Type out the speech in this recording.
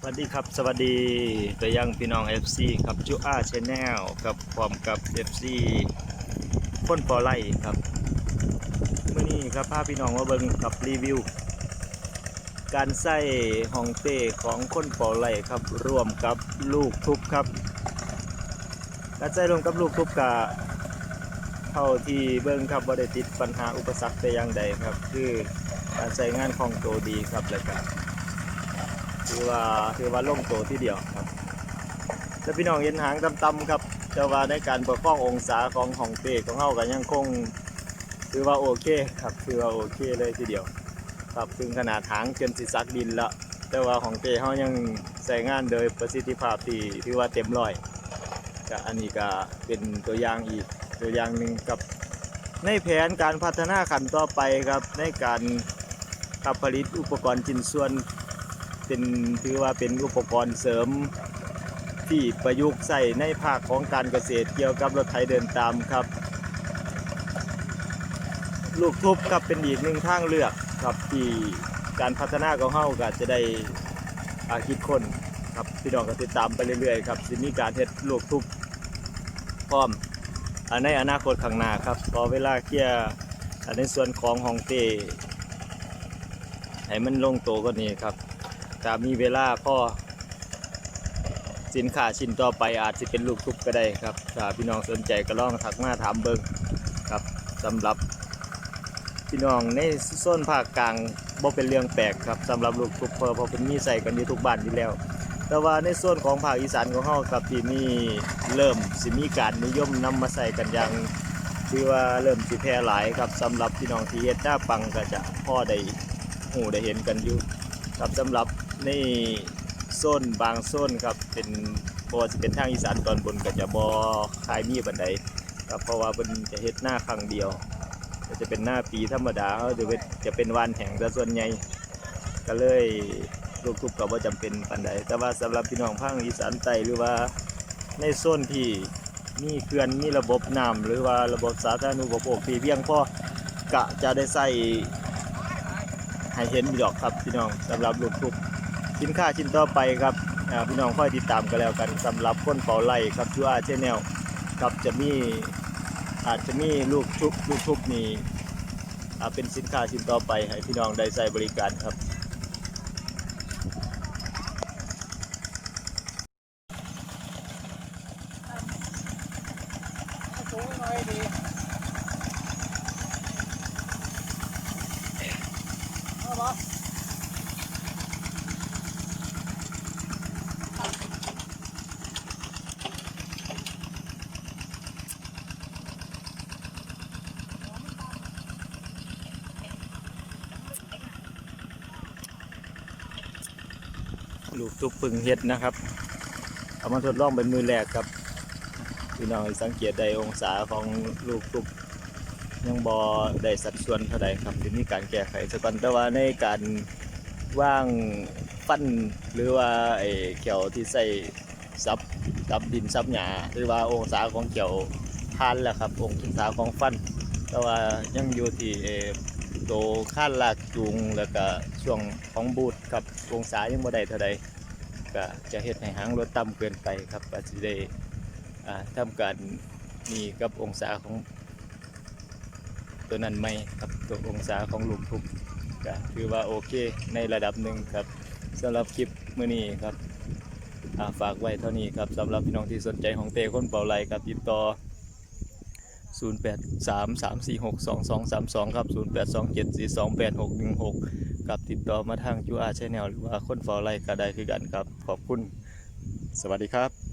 สวัสดีครับ สวัสดีไปยังพี่น้อง FC ครับจูอาชแนลกับพร้อมกับ FC คนปอไล่ครับเมื่อนี้ครับพาพี่น้องมาเบิ่งกับรีวิว การใส่ห้องเต้ของคนปอไล่ครับร่วมกับลูกทุบครับการใส่รวมกับลูกทุบกะเท่าที่เบิ่งครับบ่ได้ติดปัญหาอุปสรรคแต่อย่างใดครับ คือการใส่งานของโตดีครับแล้วก็ ถือว่าถือว่าลงตัวที่เดียวครับแล้วพี่น้องเห็นหางต่ำๆครับแต่ว่าในการประคององศาของของเตของเฮาก็ยังคงถือว่าโอเคครับถือว่าโอเคเลยทีเดียว ครับถึงขนาดหางจนสิซักดินละแต่ว่าของเตเฮายังใส่งานโดยประสิทธิภาพที่ถือว่าเต็มร้อยก็อันนี้ก็เป็นตัวอย่างอีกตัวอย่างหนึ่งกับในแผนการพัฒนาขันต่อไปครับในการขับผลิตอุปกรณ์ชิ้นส่วน เป็นถือว่าเป็นอุปกรณ์เสริมที่ประยุกต์ใส่ในภาคของการเกษตรเกี่ยวกับรถไถเดินตามครับ ลูกทุบครับเป็นอีกหนึ่งทางเลือกครับที่การพัฒนาของเฮาก็จะได้อาคิดคนครับพี่น้องก็ติดตามไปเรื่อยๆครับสิมีการเฮ็ดลูกทุบพร้อมอในอนาคตข้างหน้าครับพอเวลาเคลียร์ในส่วนของห้องเต้ให้มันลงโตวก็นี้ครับ ถ้ามีเวลาพอสินค้าชิ้นต่อไปอาจจะเป็นลูกทุบก็ได้ครับ ถ้าพี่น้องสนใจก็ลองทักมาถามเบิ่งครับสำหรับพี่น้องในโซนภาคกลางบ่เป็นเรื่องแปลกครับสำหรับลูกทุบเพอพราะเป็นมีใส่กันอยู่ทุกบ้านอยู่แล้ว แต่ว่าในส่วนของภาคอีสานของเฮาครับที่มีเริ่มสิมีการนิยมนำมาใส่กันอย่างที่ว่าเริ่มสิแพร่หลายครับสำหรับพี่น้องที่เฮ็ดหน้าปังก็จะพ่อได้หูได้เห็นกันอยู่ครับสำหรับ ในโซนบางโซนครับเป็นบ่ว่าสิเป็นทางอีสานตอนบนก็จะบ่ขายมีบันไดครับเพราะว่าเพิ่นจะเฮ็ดหน้าครั้งเดียวจะเป็นหน้าปีธรรมดาเขาจะเป็นจะเป็นวานแห่งซะส่วนใหญ่ก็เลยลูกทุบก็บ่จำเป็นปานใดแต่ว่าสำหรับพี่น้องภาคอีสานใต้หรือว่าในโซนที่มีเขื่อนมีระบบน้ำหรือว่าระบบสาธารณูปโภคที่เพียงพอกะจะได้ใส่ให้เห็นอยู่ดอกครับพี่น้องสำหรับลูกทุก สินค้าชิ้นต่อไปครับพี่น้องค่อยติดตามกันแล้วกันสำหรับคนเป่าไล่ครับชัวเชนแนลครับจะมีอาจจะมีลูกทุบลูกทุบนี่เป็นสินค้าชิ้นต่อไปให้พี่น้องได้ใช้บริการครับสูงหน่อยดีเอาบ่ ลูกทุบพึ่งเฮ็ดนะครับ เอามาทดลองเป็นมือแรกครับพี่น้องสังเกตได้องศาของลูกทุบยังบอได้สัดส่วนเท่าใดครับจะมีการแก้ไขสักก่อนแต่ว่าในการว่างฟันหรือว่าไอ้เขียวที่ใส่ซับซับดินซับหญ้าหรือว่าองศาของเขียวทานแหละครับองศาของฟัน แต่ว่ายังอยู่ที่เอ่อ โตข้านลากจูงแล้วก็ช่วงของบูทครับองศายังบ่ได้เท่าใดก็จะเฮ็ดให้หางรถต่ำเกินไปครับก็สิได้อ่าทำการนี่กับองศาของตัวนั้นไม่ครับตัวองศาของลูกทุบก็ถือว่าโอเคในระดับหนึ่งครับสำหรับคลิปมื้อนี้ครับฝากไว้เท่านี้ครับสำหรับพี่น้องที่สนใจของเตคนเป่าไหลครับติดต่อ 0833462232 ครับ 0827428616 กับติดต่อมาทางจูอาชแนลหรือว่าคนฟอไล่ก็ได้คือกันครับ ขอบคุณ สวัสดีครับ